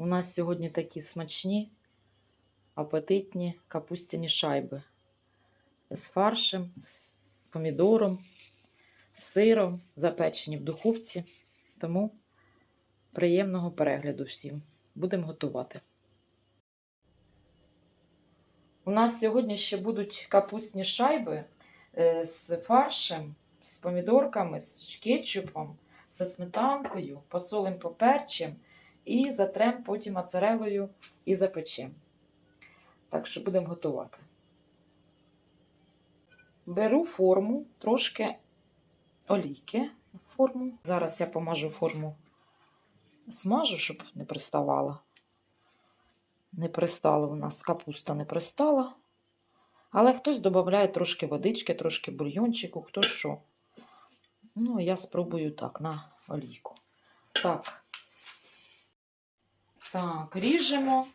У нас сьогодні такі смачні, апетитні капустяні шайби з фаршем, з помідором, з сиром, запечені в духовці. Тому приємного перегляду всім. Будемо готувати. У нас сьогодні ще будуть капустні шайби е, з фаршем, з помідорками, з кетчупом, зі сметанкою, посолим поперчим і затрем потім моцарелою і запечем. Так що будемо готувати. Беру форму, трошки олійки форму. Зараз я помажу форму, смажу, щоб не приставала. Не пристала у нас капуста не пристала. Але хтось додає трошки водички, трошки бульйончику, хто що. Ну, я спробую так, на олійку. Так. Так, ріжемо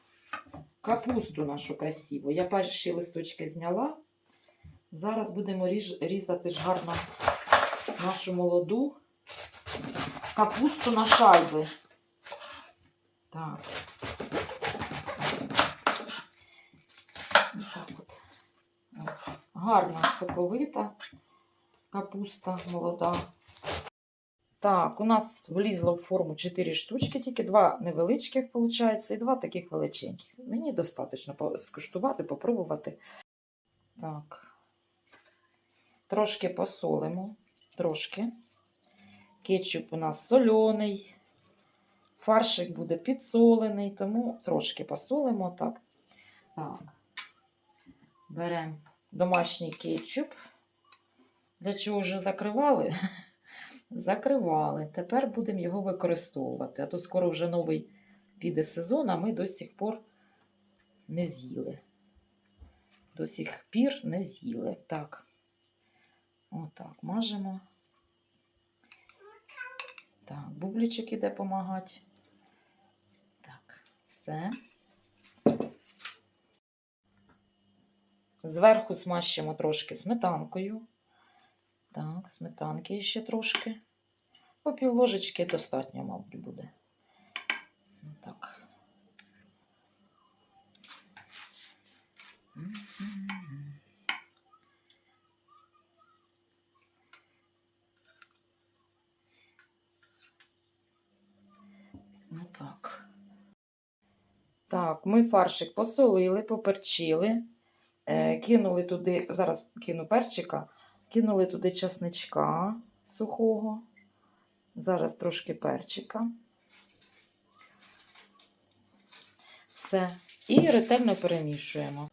капусту нашу красиву. Я перші листочки зняла. Зараз будемо ріж, різати ж гарно нашу молоду капусту на шайби. Так. Отак от. От. Гарна соковита капуста молода. Так, у нас влізло в форму 4 штучки, тільки два невеличких, виходить, і два таких величеньких. Мені достатньо скуштувати, попробувати. Так. Трошки посолимо. Трошки. Кетчуп у нас соляний. Фаршик буде підсолений, тому трошки посолимо. Так. Так. Беремо домашній кетчуп. Для чого вже закривали? Закривали. Тепер будемо його використовувати. А то скоро вже новий піде сезон, а ми до сих пор не з'їли. До сих пір не з'їли. Так. Отак, мажемо. Так, бублічок іде допомагати. Так, все. Зверху смащимо трошки сметанкою. Так, сметанки ще трошки. По пів ложечки достатньо, мабуть, буде. Так. Ну так. Так, ми фаршик посолили, поперчили, е, кинули туди, зараз кину перчика, кинули туди часничка сухого. Зараз трошки перчика. Все. І ретельно перемішуємо.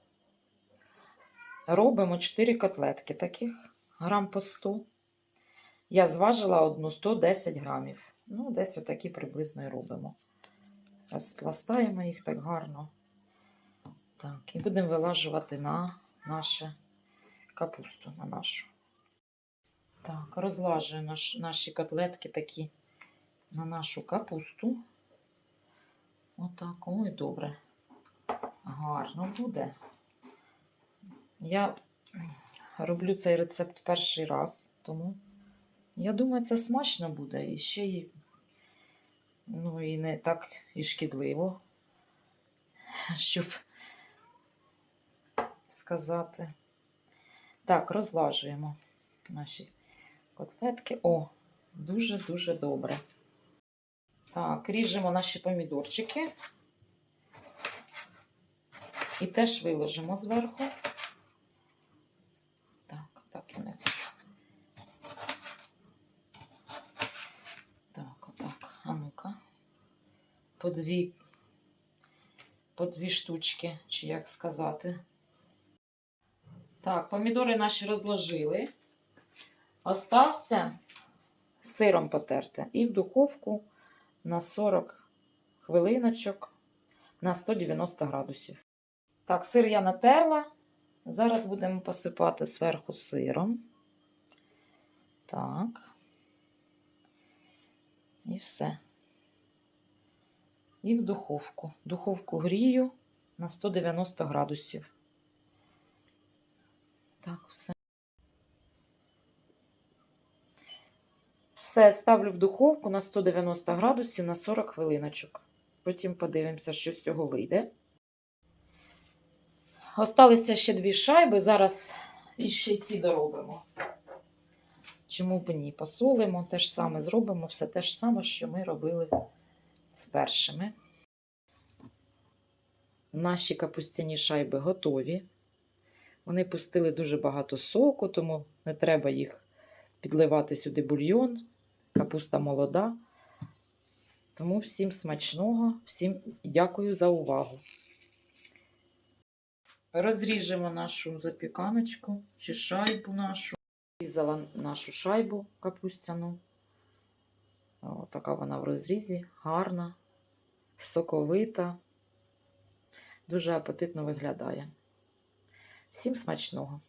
Робимо 4 котлетки таких, грам по 100. Я зважила одну 110 грамів. Ну, десь отакі приблизно і робимо. Розпластаємо їх так гарно. Так, і будемо вилажувати на нашу капусту, на нашу. Так, розлажую наш, наші котлетки такі на нашу капусту. Отак, ой, добре. Гарно буде. Я роблю цей рецепт перший раз, тому я думаю, це смачно буде і ще й ну, і не так і шкідливо, щоб сказати. Так, розлажуємо наші котлетки. О, дуже-дуже добре. Так, ріжемо наші помідорчики. І теж виложимо зверху. Так, так і не. Так, отак. А ну-ка. По дві, по дві штучки, чи як сказати. Так, помідори наші розложили. Остався сиром потерти. І в духовку на 40 хвилиночок на 190 градусів. Так, сир я натерла. Зараз будемо посипати зверху сиром. Так. І все. І в духовку. Духовку грію на 190 градусів. Так, все. Все, ставлю в духовку на 190 градусів на 40 хвилиночок. Потім подивимося, що з цього вийде. Осталися ще дві шайби. Зараз іще ці доробимо. Чому б ні? Посолимо, те ж саме зробимо, все те ж саме, що ми робили з першими. Наші капустяні шайби готові. Вони пустили дуже багато соку, тому не треба їх підливати сюди бульйон. Капуста молода. Тому всім смачного, всім дякую за увагу. Розріжемо нашу запіканочку чи шайбу нашу. Різала нашу шайбу капустяну. О, така вона в розрізі, гарна, соковита, дуже апетитно виглядає. Всім смачного!